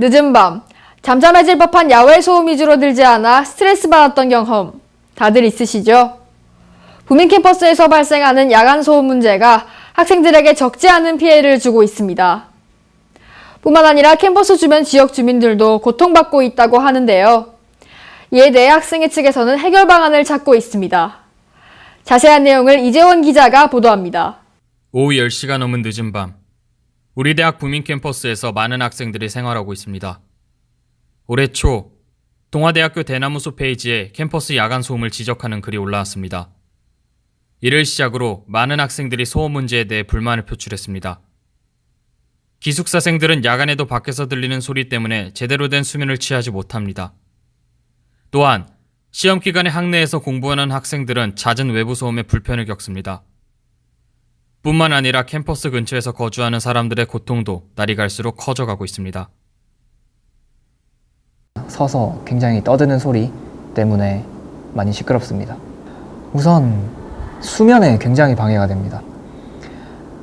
늦은 밤, 잠잠해질 법한 야외 소음이 줄어들지 않아 스트레스 받았던 경험 다들 있으시죠? 부민 캠퍼스에서 발생하는 야간 소음 문제가 학생들에게 적지 않은 피해를 주고 있습니다. 뿐만 아니라 캠퍼스 주변 지역 주민들도 고통받고 있다고 하는데요. 이에 대해 학생회 측에서는 해결 방안을 찾고 있습니다. 자세한 내용을 이재원 기자가 보도합니다. 오후 10시가 넘은 늦은 밤, 우리 대학 부민 캠퍼스에서 많은 학생들이 생활하고 있습니다. 올해 초, 동아대학교 대나무숲 페이지에 캠퍼스 야간 소음을 지적하는 글이 올라왔습니다. 이를 시작으로 많은 학생들이 소음 문제에 대해 불만을 표출했습니다. 기숙사생들은 야간에도 밖에서 들리는 소리 때문에 제대로 된 수면을 취하지 못합니다. 또한 시험 기간에 학내에서 공부하는 학생들은 잦은 외부 소음에 불편을 겪습니다. 뿐만 아니라 캠퍼스 근처에서 거주하는 사람들의 고통도 날이 갈수록 커져가고 있습니다. 서서 굉장히 떠드는 소리 때문에 많이 시끄럽습니다. 우선 수면에 굉장히 방해가 됩니다.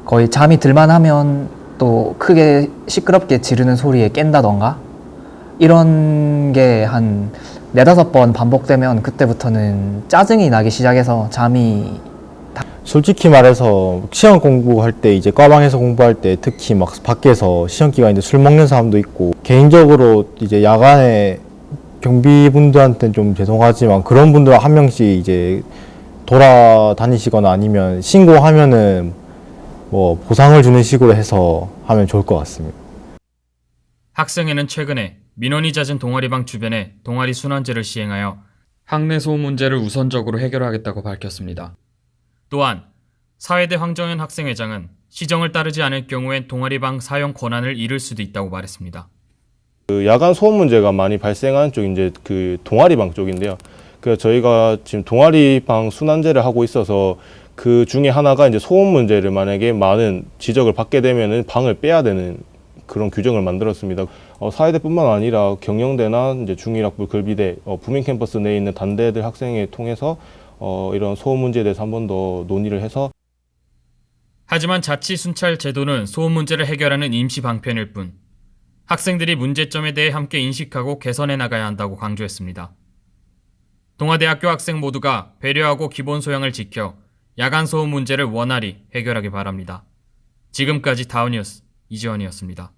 거의 잠이 들만 하면 또 크게 시끄럽게 지르는 소리에 깬다던가 이런 게 한 네다섯 번 반복되면 그때부터는 짜증이 나기 시작해서 잠이 솔직히 말해서 시험 공부할 때 이제 과방에서 공부할 때 특히 막 밖에서 시험 기간인데 술 먹는 사람도 있고 개인적으로 이제 야간에 경비분들한테는 좀 죄송하지만 그런 분들 한 명씩 이제 돌아다니시거나 아니면 신고하면은 뭐 보상을 주는 식으로 해서 하면 좋을 것 같습니다. 학생회는 최근에 민원이 잦은 동아리방 주변에 동아리 순환제를 시행하여 학내 소음 문제를 우선적으로 해결하겠다고 밝혔습니다. 또한 사회대 황정현 학생회장은 시정을 따르지 않을 경우엔 동아리방 사용 권한을 잃을 수도 있다고 말했습니다. 그 야간 소음 문제가 많이 발생하는 쪽이 이제 그 동아리방 쪽인데요. 그래서 저희가 지금 동아리방 순환제를 하고 있어서 그 중에 하나가 이제 소음 문제를 만약에 많은 지적을 받게 되면은 방을 빼야 되는 그런 규정을 만들었습니다. 어, 사회대뿐만 아니라 경영대나 이제 중일학부 글비대, 어, 부민 캠퍼스 내에 있는 단대들 학생회 통해서 어, 이런 소음 문제에 대해서 한 번 더 논의를 해서 하지만 자치 순찰 제도는 소음 문제를 해결하는 임시 방편일 뿐 학생들이 문제점에 대해 함께 인식하고 개선해 나가야 한다고 강조했습니다. 동아대학교 학생 모두가 배려하고 기본 소양을 지켜 야간 소음 문제를 원활히 해결하기 바랍니다. 지금까지 다우니우스 이지원이었습니다.